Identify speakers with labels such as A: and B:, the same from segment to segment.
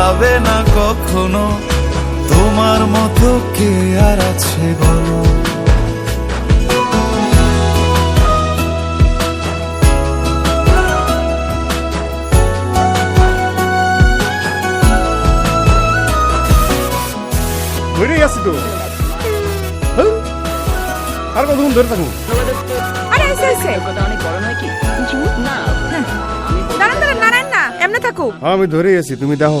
A: যাবে না কখনো? তোমার মতো কে
B: আর আছে বলো
C: আছি তো। হ্যাঁ? আর কতক্ষণ ধরে থাকুন
D: আরে এসে এসে
E: অনেক বড় নয় কি? না
D: দাঁড়ান দাঁড়ান নারায়ণ না। এমনি থাকুক
C: হ্যাঁ আমি ধরেই আছি। তুমি দেখো।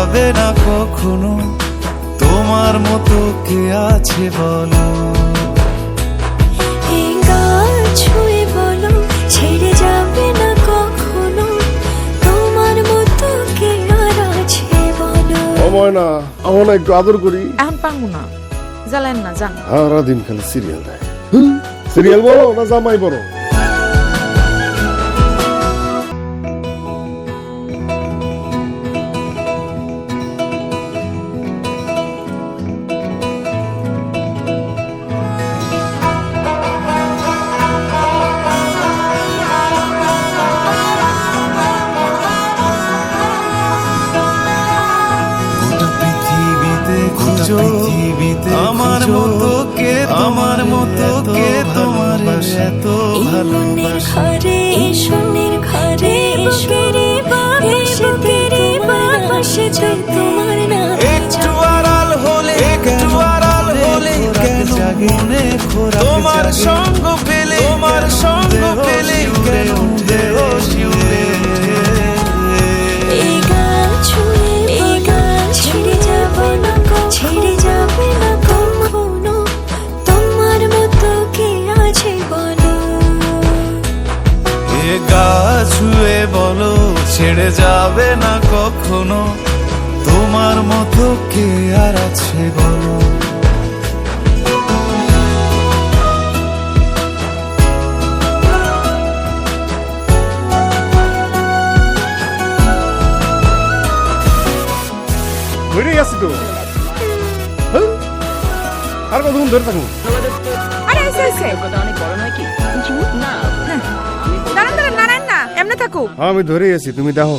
B: যাবে না কখনো? তোমার মতো কে আছে বলো?
A: এই গান ছুঁয়ে বলো ছেড়ে যাবে না কখনো? তোমার মতো কে আর আছে বলো?
C: না আমার না একটু আদর করি।
D: এখন না। জ্বালেন না
C: সারাদিন খালি সিরিয়াল দেয়। সিরিয়াল বলো না জামাই বলো?
B: একটু আড়াল হলে একটু আড়াল হলে কেন মনে তোমার সঙ্গ পেলে তোমার সঙ্গ পেলে কেন দেহ শিউরে
A: ছেড়ে যাব না তোমার মতো কে আছে বলো
B: এ গা ছুঁয়ে বলো, ছেড়ে যাবে না কখনো। তোমার মতো কে আর আছে বলো?
C: তো? হ্যাঁ? আর কতক্ষণ ধরে থাকুন
D: আরে এসে এসে
E: কথা অনেক বড় নয় কি? না।
D: দাঁড়ান দাঁড়ান নারায়ণ না। এমনি থাকুক।
C: হ্যাঁ আমি ধরেই আছি। তুমি দেখো।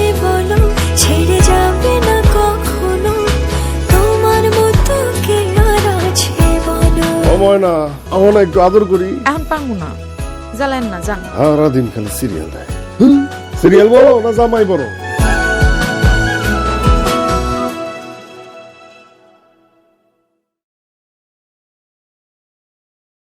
A: বলো
C: সময় না আমার একটু আদর করি।
D: এখন পাঙ্গু না। জ্বালেন না যান।
C: সারাদিন খালি সিরিয়াল দেয়। সিরিয়াল বলো না জামাই বলো?